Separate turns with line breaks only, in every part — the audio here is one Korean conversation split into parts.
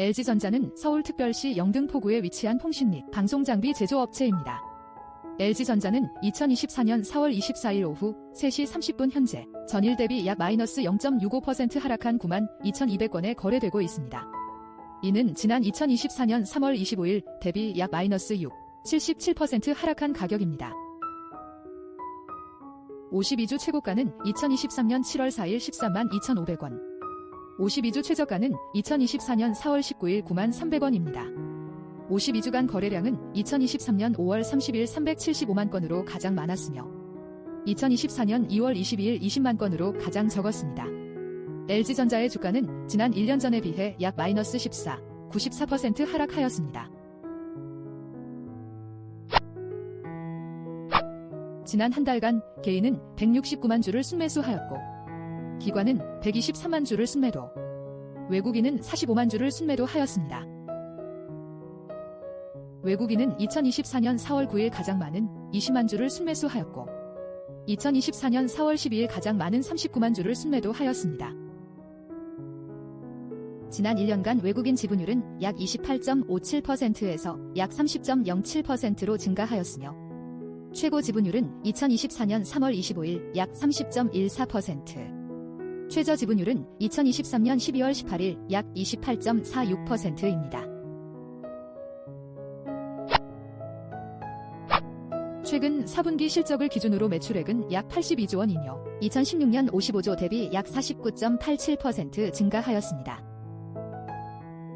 LG전자는 서울특별시 영등포구에 위치한 통신 및 방송장비 제조업체입니다. LG전자는 2024년 4월 24일 오후 3시 30분 현재 전일 대비 약 마이너스 0.65% 하락한 9만 2,200건에 거래되고 있습니다. 이는 지난 2024년 3월 25일 대비 약 마이너스 6, 77% 하락한 가격입니다. 52주 최고가는 2023년 7월 4일 13만 2,500원. 52주 최저가는 2024년 4월 19일 9만 300원입니다. 52주간 거래량은 2023년 5월 30일 375만 건으로 가장 많았으며 2024년 2월 22일 20만 건으로 가장 적었습니다. LG전자의 주가는 지난 1년 전에 비해 약 마이너스 14, 94% 하락하였습니다. 지난 한 달간 개인은 169만 주를 순매수하였고 기관은 123만 주를 순매도, 외국인은 45만 주를 순매도 하였습니다. 외국인은 2024년 4월 9일 가장 많은 20만 주를 순매수하였고 2024년 4월 12일 가장 많은 39만 주를 순매도 하였습니다. 지난 1년간 외국인 지분율은 약 28.57%에서 약 30.07%로 증가하였으며 최고 지분율은 2024년 3월 25일 약 30.14%, 최저 지분율은 2023년 12월 18일 약 28.46%입니다. 최근 4분기 실적을 기준으로 매출액은 약 82조 원이며 2016년 55조 대비 약 49.87% 증가하였습니다.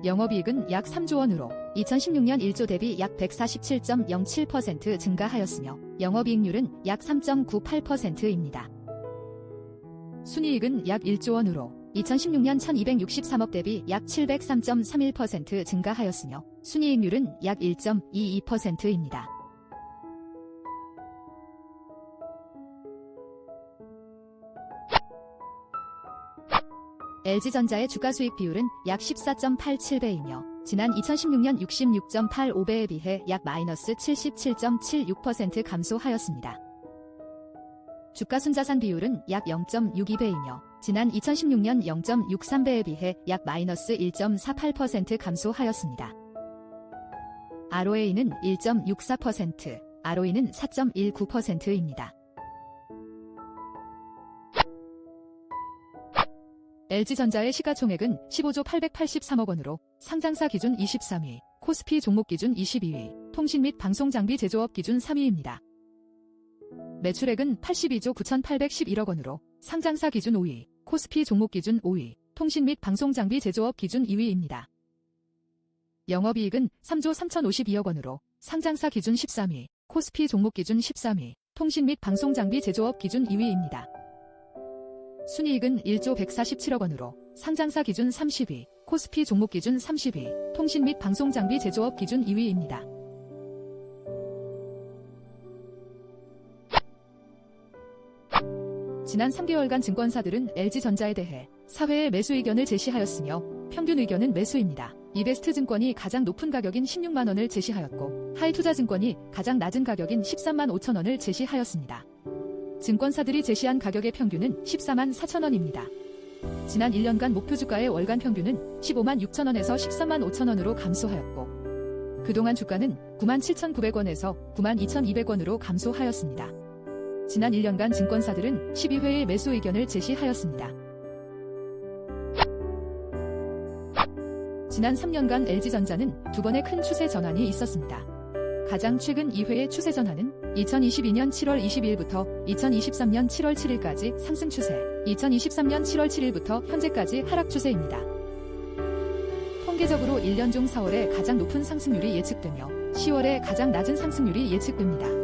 영업이익은 약 3조 원으로 2016년 1조 대비 약 147.07% 증가하였으며 영업이익률은 약 3.98%입니다. 순이익은 약 1조 원으로 2016년 1263억 대비 약 703.31% 증가하였으며 순이익률은 약 1.22%입니다. LG전자의 주가 수익 비율은 약 14.87배이며 지난 2016년 66.85배에 비해 약 마이너스 77.76% 감소하였습니다. 주가 순자산 비율은 약 0.62배이며 지난 2016년 0.63배에 비해 약 마이너스 1.48% 감소하였습니다. ROA는 1.64%, ROE는 4.19%입니다. LG전자의 시가총액은 15조 883억 원으로 상장사 기준 23위, 코스피 종목 기준 22위, 통신 및 방송장비 제조업 기준 3위입니다. 매출액은 82조 9,811억 원으로 상장사 기준 5위, 코스피 종목 기준 5위, 통신 및 방송장비 제조업 기준 2위입니다. 영업이익은 3조 3,052억 원으로 상장사 기준 13위, 코스피 종목 기준 13위, 통신 및 방송장비 제조업 기준 2위입니다. 순이익은 1조 147억 원으로 상장사 기준 30위, 코스피 종목 기준 30위, 통신 및 방송장비 제조업 기준 2위입니다. 지난 3개월간 증권사들은 LG전자에 대해 사회의 매수 의견을 제시하였으며 평균 의견은 매수입니다. 이베스트 증권이 가장 높은 가격인 16만 원을 제시하였고 하이투자증권이 가장 낮은 가격인 13만 5천 원을 제시하였습니다. 증권사들이 제시한 가격의 평균은 14만 4천 원입니다. 지난 1년간 목표 주가의 월간 평균은 15만 6천 원에서 13만 5천 원으로 감소하였고 그동안 주가는 9만 7,900원에서 9만 2,200원으로 감소하였습니다. 지난 1년간 증권사들은 12회의 매수 의견을 제시하였습니다. 지난 3년간 LG전자는 두 번의 큰 추세 전환이 있었습니다. 가장 최근 2회의 추세 전환은 2022년 7월 22일부터 2023년 7월 7일까지 상승 추세, 2023년 7월 7일부터 현재까지 하락 추세입니다. 통계적으로 1년 중 4월에 가장 높은 상승률이 예측되며 10월에 가장 낮은 상승률이 예측됩니다.